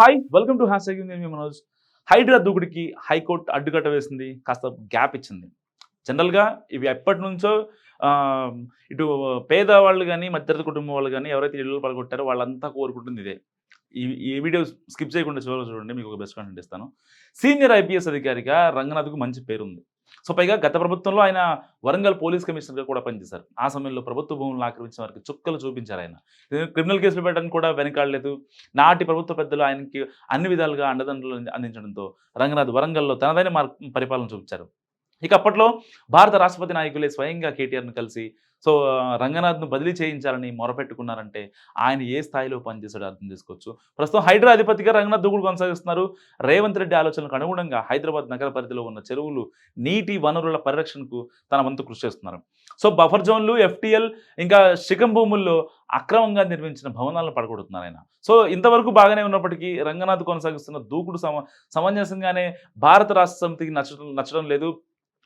Hi welcome to hash నేను మీ మనోజ్. హైడ్రా దూకుడికి హైకోర్టు అడ్డుకట్ట వేసింది కాస్త గ్యాప్ ఇచ్చింది. జనరల్గా ఇవి ఎప్పటి నుంచో ఆ, ఇటు పేదవాళ్ళు కానీ మధ్యతరగతి కుటుంబం వాళ్ళు కానీ ఎవరైతే ఇళ్ళు పడగొట్టారో వాళ్ళంతా కోరుకుంటుంది ఇదే. ఈ ఈ వీడియో స్కిప్ చేయకుండా చూడాలి చూడండి మీకు ఒక బెస్ట్ కంటెంట్ ఇస్తాను. సీనియర్ ఐపీఎస్ అధికారిగా రంగనాథ్కు మంచి పేరుంది. సో పైగా గత ప్రభుత్వంలో ఆయన వరంగల్ పోలీస్ కమిషనర్గా కూడా పనిచేశారు. ఆ సమయంలో ప్రభుత్వ భూములను ఆక్రమించిన వారికి చుక్కలు చూపించారు ఆయన. క్రిమినల్ కేసులు పెట్టడానికి కూడా వెనకాడలేదు. నాటి ప్రభుత్వ పెద్దలు ఆయనకి అన్ని విధాలుగా అండదండలు అందించడంతో రంగనాథ్ వరంగల్లో తనదైన మార్ పరిపాలన చూపించారు. ఇక అప్పట్లో భారత రాష్ట్రపతి నాయకులే స్వయంగా కేటీఆర్ను కలిసి సో రంగనాథ్ను బదిలీ చేయించాలని మొరపెట్టుకున్నారంటే ఆయన ఏ స్థాయిలో పనిచేశాడో అర్థం చేసుకోవచ్చు. ప్రస్తుతం హైడ్రా అధిపతిగా రంగనాథ్ దూకుడు కొనసాగిస్తున్నారు. రేవంత్ రెడ్డి ఆలోచనలకు అనుగుణంగా హైదరాబాద్ నగర పరిధిలో ఉన్న చెరువులు నీటి వనరుల పరిరక్షణకు తన వంతు కృషి చేస్తున్నారు. సో బఫర్ జోన్లు ఎఫ్టీఎల్ ఇంకా శిఖం భూముల్లో అక్రమంగా నిర్మించిన భవనాలను పడగొడుతున్నారు ఆయన. సో ఇంతవరకు బాగానే ఉన్నప్పటికీ రంగనాథ్ కొనసాగిస్తున్న దూకుడు సమ సమంజసంగానే భారత రాష్ట్ర సమితికి నచ్చడం నచ్చడం లేదు.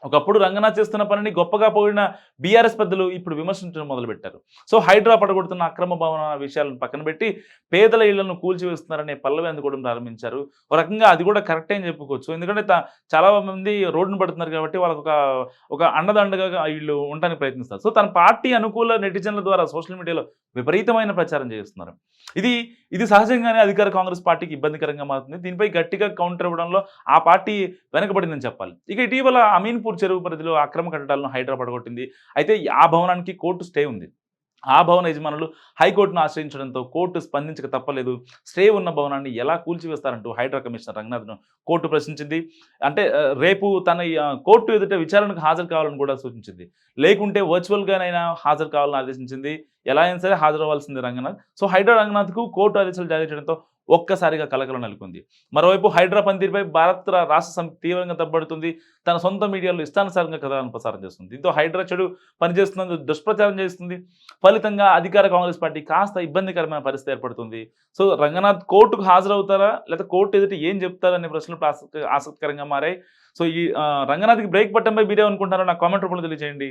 ఒకప్పుడు రంగనాథ్ చేస్తున్న పనిని గొప్పగా పోయిన బీఆర్ఎస్ పెద్దలు ఇప్పుడు విమర్శించడం మొదలుపెట్టారు. సో హైడ్రా పడగొడుతున్న అక్రమ భవన విషయాలను పక్కన పెట్టి పేదల ఇళ్ళను కూల్చివేస్తున్నారనే పల్లవి అందుకోవడం ప్రారంభించారు. ఒక రకంగా అది కూడా కరెక్టే అని చెప్పుకోవచ్చు. ఎందుకంటే చాలా మంది రోడ్డును పడుతున్నారు కాబట్టి వాళ్ళకు ఒక ఒక అండదండగా వీళ్ళు ఉండడానికి ప్రయత్నిస్తారు. సో తన పార్టీ అనుకూల నెటిజన్ల ద్వారా సోషల్ మీడియాలో విపరీతమైన ప్రచారం చేస్తున్నారు. ఇది ఇది సహజంగానే అధికార కాంగ్రెస్ పార్టీకి ఇబ్బందికరంగా మారుతుంది. దీనిపై గట్టిగా కౌంటర్ ఇవ్వడంలో ఆ పార్టీ వెనకబడిందని చెప్పాలి. ఇక ఇటీవల అమీన్పూర్ చెరువు పరిధిలో అక్రమ కట్టడాలను హైడ్రా పడగొట్టింది. అయితే ఆ భవనానికి కోర్టు స్టే ఉంది. ఆ భవన యజమానులు హైకోర్టును ఆశ్రయించడంతో కోర్టు స్పందించక తప్పలేదు. స్టే ఉన్న భవనాన్ని ఎలా కూల్చివేస్తారంటూ హైడ్రా కమిషనర్ రంగనాథ్ను కోర్టు ప్రశ్నించింది. అంటే రేపు తన కోర్టు ఎదుట విచారణకు హాజరు కావాలని కూడా సూచించింది. లేకుంటే వర్చువల్గానైనా హాజరు కావాలని ఆదేశించింది. ఎలా అయినా సరే హాజరవ్వాల్సింది రంగనాథ్. సో హైడ్రా రంగనాథ్కు కోర్టు ఆదేశాలు జారీ చేయడంతో ఒక్కసారిగా కలకలం నెలకొంది. మరోవైపు హైడ్రా పందిర్పై భారత రాష్ట్ర సమితి తీవ్రంగా తప్పబడుతుంది. తన సొంత మీడియాలో ఇష్టానుసారంగా కథలను ప్రసారం చేస్తుంది. దీంతో హైడ్రా చెడు పనిచేస్తున్నందుకు దుష్ప్రచారం చేస్తుంది. ఫలితంగా అధికార కాంగ్రెస్ పార్టీ కాస్త ఇబ్బందికరమైన పరిస్థితి ఏర్పడుతుంది. సో రంగనాథ్ కోర్టుకు హాజరవుతారా? లేదా కోర్టు ఎదుటి ఏం చెప్తారా అనే ప్రశ్నలు ఆసక్తి ఆసక్తికరంగా మారాయి. సో ఈ రంగనాథ్కి బ్రేక్ పట్టంపై మీరే అనుకుంటారో నా కామెంట్ రూపంలో తెలియజేయండి